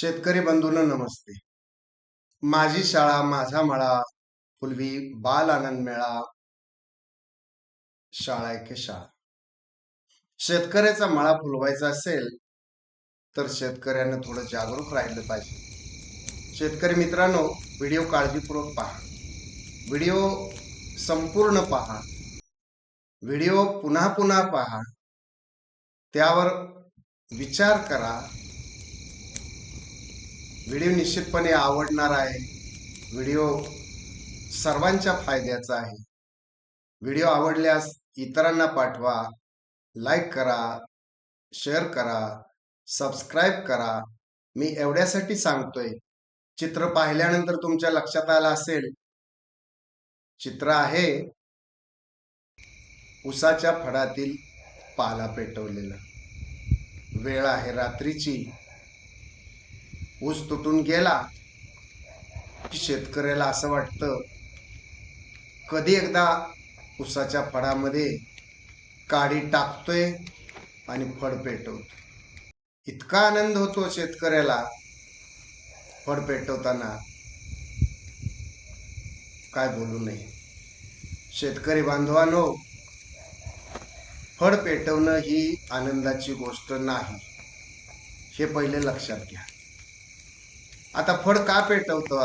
शेतकरी बंधूंना नमस्ते. माझी शाळा माझा मळा फुलवी बाल आनंद मेळा शाळा एके शाळा? शेतकऱ्याचा मळा फुलवायचा असेल तर शेतकऱ्यानं थोडं जागरूक राहिलं पाहिजे. शेतकरी मित्रांनो व्हिडिओ काळजीपूर्वक पहा. व्हिडिओ संपूर्ण पहा. व्हिडिओ पुन्हा पुन्हा पहा. त्यावर विचार करा. व्हिडिओ निश्चितपणे आवडणार आहे. व्हिडिओ सर्वांच्या फायद्याचा आहे. व्हिडिओ आवडल्यास इतरांना पाठवा लाईक करा शेअर करा सबस्क्राईब करा. मी एवढ्यासाठी सांगतोय चित्र पाहिल्यानंतर तुमच्या लक्षात आलं असेल चित्र आहे उसाच्या फडातील पाला पेटवलेला. वेळ आहे रात्रीची. ऊस तुटून गेला की शेतकऱ्याला असं वाटतं कधी एकदा ऊसाच्या फळामध्ये काडी टाकतोय आणि फळ पेटवतो. इतका आनंद होतो शेतकऱ्याला फळ पेटवताना. काय बोलू नये. शेतकरी बांधवांनो फळ पेटवणं ही आनंदाची गोष्ट नाही. हे पहिले लक्षात घ्या. आता फळ का पेटवतो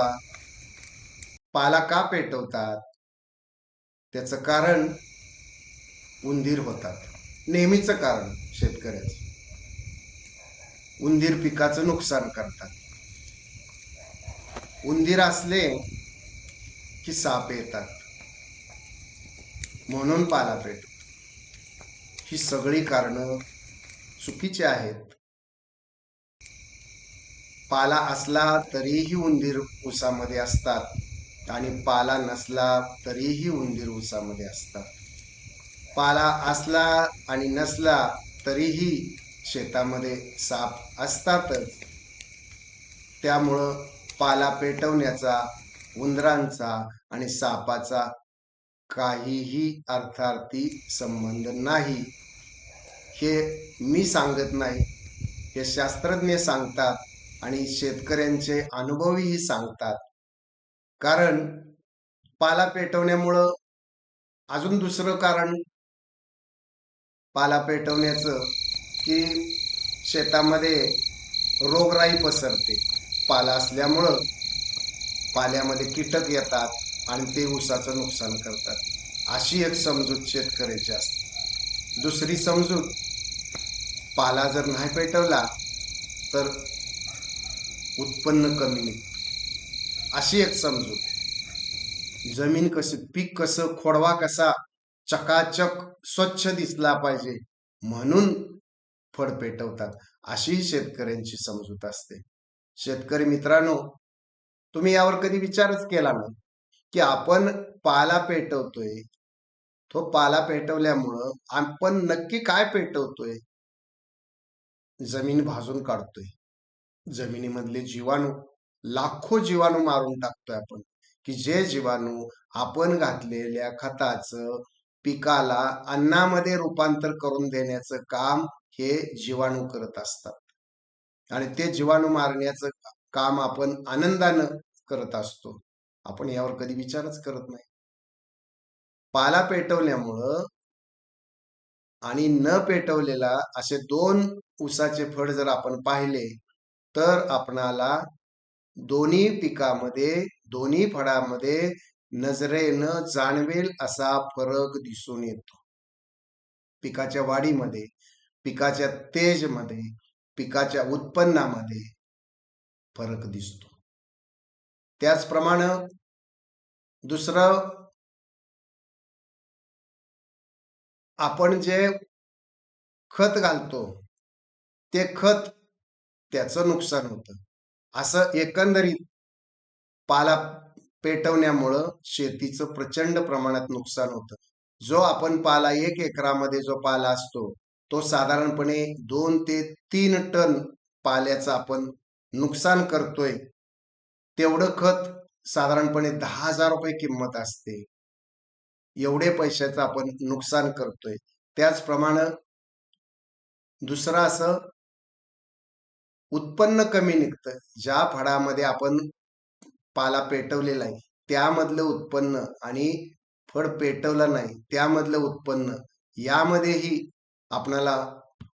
पाला का पेटवतात? त्याचं कारण उंदीर होतात. नेहमीचं कारण शेतकऱ्याचं. उंदीर पिकाचं नुकसान करतात. उंदीर असले की साप येतात. म्हणून पाला पेट ही सगळी कारणं चुकीची आहेत. पाला असला तरीही उंदीर उसामध्ये असतात आणि पाला नसला तरीही उंदीर उसामध्ये असतात. पाला असला आणि नसला तरीही शेतामध्ये साप असतातच. त्यामुळं पाला पेटवण्याचा उंदरांचा आणि सापाचा काहीही अर्थार्थी संबंध नाही. हे मी सांगत नाही. हे शास्त्रज्ञ सांगतात. आणि शेतकऱ्यांचे अनुभवही सांगतात. कारण पाला पेटवण्यामुळं अजून दुसरं कारण पाला पेटवण्याचं की शेतामध्ये रोगराई पसरते. पाला असल्यामुळं पाल्यामध्ये कीटक येतात आणि ते ऊसाचं नुकसान करतात. अशी एक समजूत शेतकऱ्याची असते. दुसरी समजूत पाला जर नाही पेटवला तर उत्पन्न कमी निघतं अशी एक समजूत. जमीन कशी पीक कसं खोडवा कसा चकाचक स्वच्छ दिसला पाहिजे म्हणून फळ पेटवतात. अशी शेतकऱ्यांची समजूत असते. शेतकरी मित्रांनो तुम्ही यावर कधी विचारच केला ना की आपण पाला पेटवतोय. तो पाला पेटवल्यामुळं आपण नक्की काय पेटवतोय? जमीन भाजून काढतोय. जमिनीमधले जीवाणू लाखो जीवाणू मारून टाकतोय आपण. की जे जीवाणू आपण घातलेल्या खताचं पिकाला अन्नामध्ये रूपांतर करून देण्याचं काम हे जीवाणू करत असतात. आणि ते जीवाणू मारण्याचं काम आपण आनंदानं करत असतो. आपण यावर कधी विचारच करत नाही. पाला पेटवल्यामुळं आणि न पेटवलेला असे दोन ऊसाचे फळ जर आपण पाहिले तर आपणाला दोन्ही पिकामध्ये दोन्ही फळामध्ये नजरेनं जाणवेल असा फरक दिसून येतो. पिकाच्या वाढीमध्ये पिकाच्या तेजमध्ये पिकाच्या उत्पन्नामध्ये फरक दिसतो. त्याचप्रमाणे दुसरं आपण जे खत घालतो ते खत त्याचं नुकसान होतं. असं एकंदरीत पाला पेटवण्यामुळं शेतीचं प्रचंड प्रमाणात नुकसान होतं. जो आपण पाला एक एकरामध्ये जो पाला असतो तो साधारणपणे दोन ते तीन टन पाल्याचं आपण नुकसान करतोय तेवढं खत साधारणपणे दहा हजार रुपये किंमत असते. एवढे पैशाचं आपण नुकसान करतोय. त्याचप्रमाणे दुसरं असं उत्पन्न कमी निघतं. ज्या फळामध्ये आपण पाला पेटवलेला आहे त्यामधलं उत्पन्न आणि फळ पेटवलं नाही त्यामधलं उत्पन्न यामध्येही आपणाला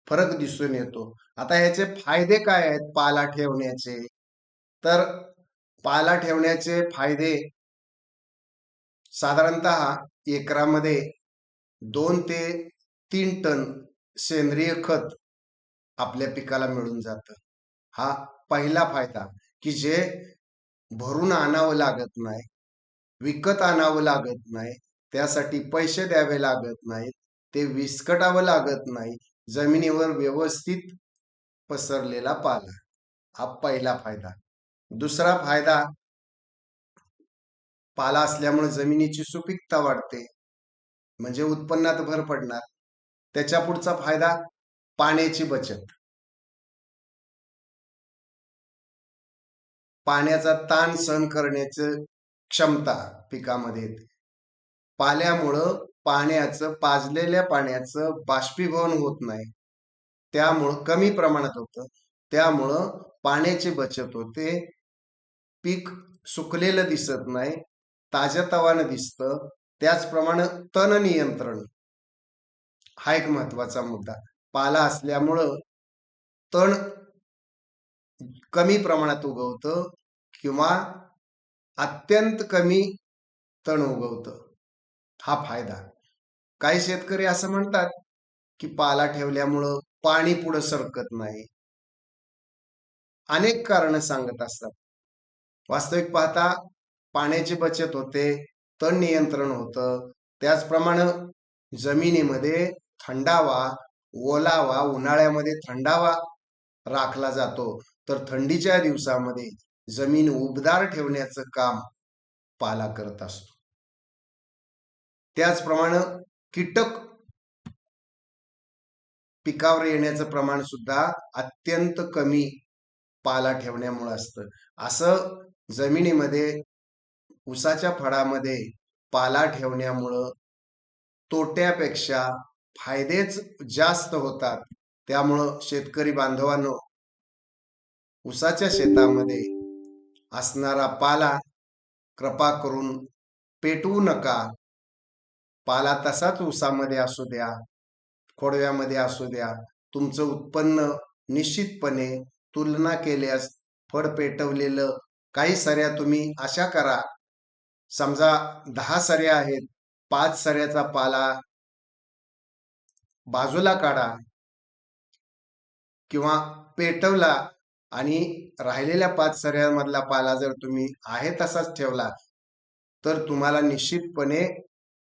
फरक दिसून येतो. आता ह्याचे फायदे काय आहेत पाला ठेवण्याचे? तर पाला ठेवण्याचे फायदे साधारणत एकरामध्ये दोन ते तीन टन सेंद्रिय खत आपल्या पिकाला मिळून जातं. हा पहिला फायदा की जे भरून आणावं लागत नाही विकत आणावं लागत नाही त्यासाठी पैसे द्यावे लागत नाहीत ते विस्कटावं लागत नाही जमिनीवर व्यवस्थित पसरलेला पाला. हा पहिला फायदा. दुसरा फायदा पाला असल्यामुळे जमिनीची सुपीकता वाढते म्हणजे उत्पन्नात भर पडणार. त्याच्या पुढचा फायदा पाण्याची बचत. पाण्याचा ताण सहन करण्याचं क्षमता पिकामध्ये येते. पाल्यामुळं पाण्याचं पाजलेल्या पाण्याचं बाष्पीभवन होत नाही. त्यामुळं कमी प्रमाणात होतं. त्यामुळं पाण्याची बचत होते. पीक सुकलेलं दिसत नाही. ताज्या तवानं दिसतं. त्याचप्रमाणे तण नियंत्रण हा एक महत्त्वाचा मुद्दा. पाला असल्यामुळं तण कमी प्रमाणात उगवतं किंवा अत्यंत कमी तण उगवतं. हा फायदा. काही शेतकरी असं म्हणतात की पाला ठेवल्यामुळं पाणी पुढं सरकत नाही. अनेक कारण सांगत असतात. वास्तविक पाहता पाण्याची बचत होते तण नियंत्रण होतं त्याचप्रमाणे जमिनीमध्ये थंडावा ओलावा उन्हाळ्यामध्ये थंडावा राखला जातो. तर थंडीच्या दिवसामध्ये जमीन उबदार ठेवण्याचं काम पाला करत असतो. त्याचप्रमाणे कीटक पिकावर येण्याचं प्रमाण सुद्धा अत्यंत कमी पाला ठेवण्यामुळे असतं. असं जमिनीमध्ये उसाच्या फळामध्ये पाला ठेवण्यामुळं तोट्यापेक्षा फायदेच जास्त होतात. त्यामुळं शेतकरी बांधवांनो उसाच्या शेतामध्ये असणारा पाला कृपा करून पेटवू नका. पाला तसाच उसामध्ये असू द्या खोडव्यामध्ये असू द्या तुमचं उत्पन्न निश्चितपणे तुलना केल्यास फळ पेटवलेलं काही सऱ्या तुम्ही अशा करा. समजा दहा सऱ्या आहेत पाच सऱ्याचा पाला बाजूला काढा किंवा पेटवला आणि राहिलेल्या पाच सर्यांमधला पाला जर तुम्ही आहे तसाच ठेवला तर तुम्हाला निश्चितपणे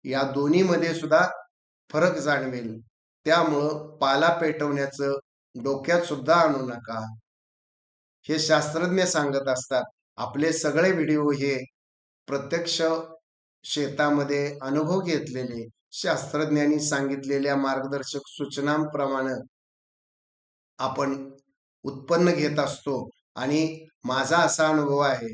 या दोन्हीमध्ये सुद्धा फरक जाणवेल. त्यामुळं पाला पेटवण्याचं डोक्यात सुद्धा आणू नका. हे शास्त्रज्ञ सांगत असतात आपले सगळे व्हिडिओ हे प्रत्यक्ष शेतामध्ये अनुभव घेतलेले शास्त्रज्ञांनी सांगितलेल्या मार्गदर्शक सूचनांप्रमाणे आपण उत्पन्न घेत असतो. आणि माझा असा अनुभव आहे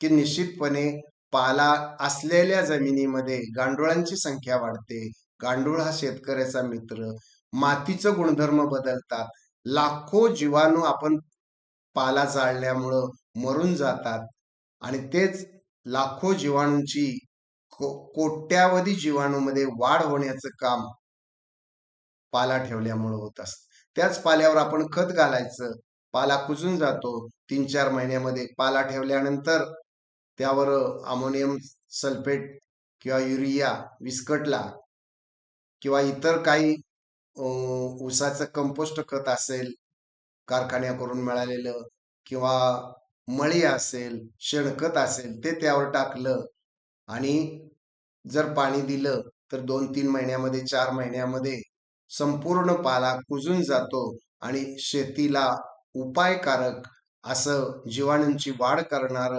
की निश्चितपणे पाला असलेल्या जमिनीमध्ये गांडुळांची संख्या वाढते. गांडूळ हा शेतकऱ्याचा मित्र. मातीचं गुणधर्म बदलतात. लाखो जीवाणू आपण पाला जाळल्यामुळं मरून जातात. आणि तेच लाखो जीवाणूंची कोट्यावधी जीवाणूमध्ये वाढ होण्याचं काम पाला ठेवल्यामुळं होत असत. त्याच पाल्यावर आपण खत घालायचं. पाला कुजून जातो. तीन चार महिन्यामध्ये पाला ठेवल्यानंतर त्यावर अमोनियम सल्फेट किंवा युरिया विस्कटला किंवा इतर काही ऊसाचं कंपोस्ट खत असेल कारखान्याकडून मिळालेलं किंवा मळी असेल शेणखत असेल ते त्यावर टाकलं आणि जर पाणी दिलं तर दोन तीन महिन्यामध्ये चार महिन्यामध्ये संपूर्ण पाला कुजून जातो आणि शेतीला उपायकारक असं जीवाणूंची वाढ करणार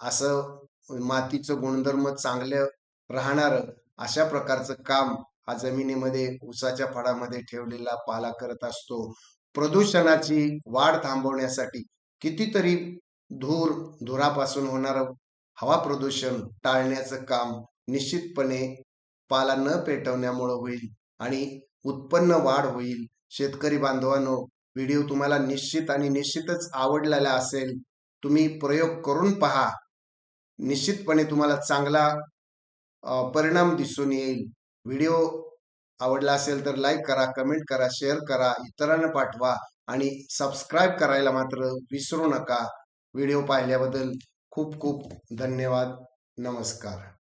असं मातीचं गुणधर्म चांगलं राहणार अशा प्रकारचं काम हा जमिनीमध्ये उसाच्या फळामध्ये ठेवलेला पाला करत असतो. प्रदूषणाची वाढ थांबवण्यासाठी कितीतरी धूर धुरापासून होणार हवा प्रदूषण टाळण्याचं काम निश्चितपणे पाला न पेटवण्यामुळं होईल आणि उत्पन्न वाढ होईल. शेतकरी बांधवांनो व्हिडिओ तुम्हाला निश्चित आणि निश्चितच आवडलेला असेल तुम्ही प्रयोग करून पहा. निश्चितपणे तुम्हाला चांगला परिणाम दिसून येईल. व्हिडिओ आवडला असेल तर लाईक करा कमेंट करा शेअर करा इतरांना पाठवा आणि सबस्क्राईब करायला मात्र विसरू नका. व्हिडिओ पाहिल्याबद्दल खूप खूप धन्यवाद. नमस्कार.